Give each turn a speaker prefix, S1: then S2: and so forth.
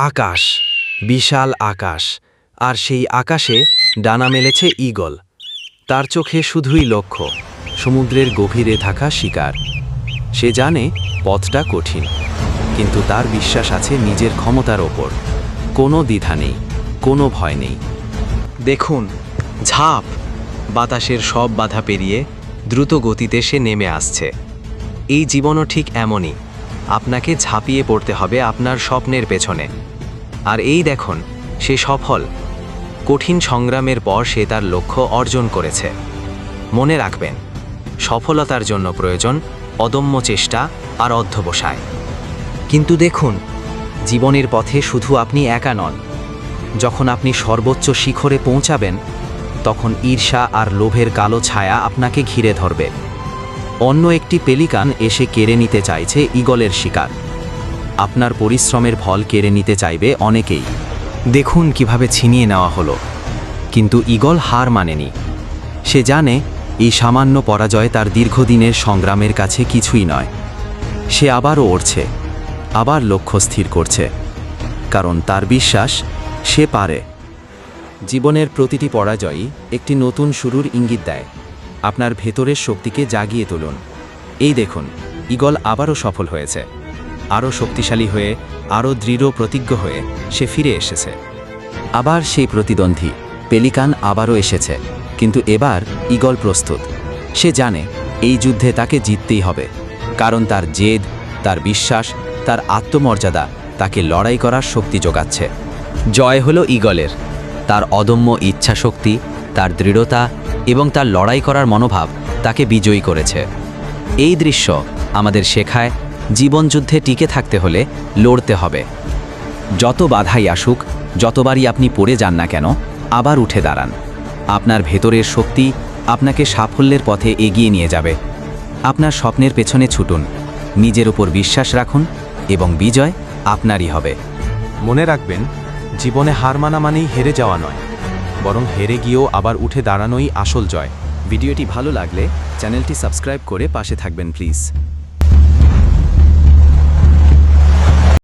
S1: আকাশ, বিশাল আকাশ, আর সেই আকাশে ডানা মেলেছে ঈগল। তার চোখে শুধুই লক্ষ্য, সমুদ্রের গভীরে থাকা শিকার। সে জানে পথটা কঠিন, কিন্তু তার বিশ্বাস আছে নিজের ক্ষমতার ওপর। কোনো দ্বিধা নেই, কোনো ভয় নেই।
S2: দেখুন, ঝাঁপ! বাতাসের সব বাধা পেরিয়ে দ্রুত গতিতে সে নেমে আসছে। এই জীবনও ঠিক এমনই। আপনাকে ঝাঁপিয়ে পড়তে হবে আপনার স্বপ্নের পেছনে। আর এই দেখুন, সে সফল। কঠিন সংগ্রামের পর সে তার লক্ষ্য অর্জন করেছে। মনে রাখবেন, সফলতার জন্য প্রয়োজন অদম্য চেষ্টা আর অধ্যবসায়। কিন্তু দেখুন, জীবনের পথে শুধু আপনি একা নন। যখন আপনি সর্বোচ্চ শিখরে পৌঁছাবেন, তখন ঈর্ষা আর লোভের কালো ছায়া আপনাকে ঘিরে ধরবে। অন্য একটি পেলিকান এসে কেড়ে নিতে চাইছে ঈগলের শিকার। আপনার পরিশ্রমের ফল কেড়ে নিতে চাইবে অনেকেই। দেখুন কীভাবে ছিনিয়ে নেওয়া হলো। কিন্তু ঈগল হার মানেনি। সে জানে, এই সামান্য পরাজয় তার দীর্ঘদিনের সংগ্রামের কাছে কিছুই নয়। সে আবারও ওড়ছে, আবার লক্ষ্য স্থির করছে। কারণ তার বিশ্বাস, সে পারে। জীবনের প্রতিটি পরাজয়ই একটি নতুন শুরুর ইঙ্গিত দেয়। আপনার ভেতরের শক্তিকে জাগিয়ে তুলুন। এই দেখুন, ঈগল আবারও সফল হয়েছে। আরও শক্তিশালী হয়ে, আরও দৃঢ় প্রতিজ্ঞ হয়ে সে ফিরে এসেছে। আবার সেই প্রতিদ্বন্দ্বী, পেলিকান আবারও এসেছে, কিন্তু এবার ঈগল প্রস্তুত। সে জানে এই যুদ্ধে তাকে জিততেই হবে, কারণ তার জেদ, তার বিশ্বাস, তার আত্মমর্যাদা তাকে লড়াই করার শক্তি যোগাচ্ছে। জয় হলো ঈগলের। তার অদম্য ইচ্ছাশক্তি, তার দৃঢ়তা এবং তার লড়াই করার মনোভাব তাকে বিজয়ী করেছে। এই দৃশ্য আমাদের শেখায় জীবনযুদ্ধে টিকে থাকতে হলে লড়তে হবে। যত বাধাই আসুক, যতবারই আপনি পড়ে যান না কেন, আবার উঠে দাঁড়ান। আপনার ভেতরের শক্তি আপনাকে সাফল্যের পথে এগিয়ে নিয়ে যাবে। আপনার স্বপ্নের পেছনে ছুটুন, নিজের উপর বিশ্বাস রাখুন এবং বিজয় আপনারই হবে।
S3: মনে রাখবেন, জীবনে হার মানা মানেই হেরে যাওয়া নয়, বরং হেরে গিয়েও আবার উঠে দাঁড়ানোই আসল জয়।
S1: ভিডিওটি ভালো লাগলে চ্যানেলটি সাবস্ক্রাইব করে পাশে থাকবেন, প্লিজ।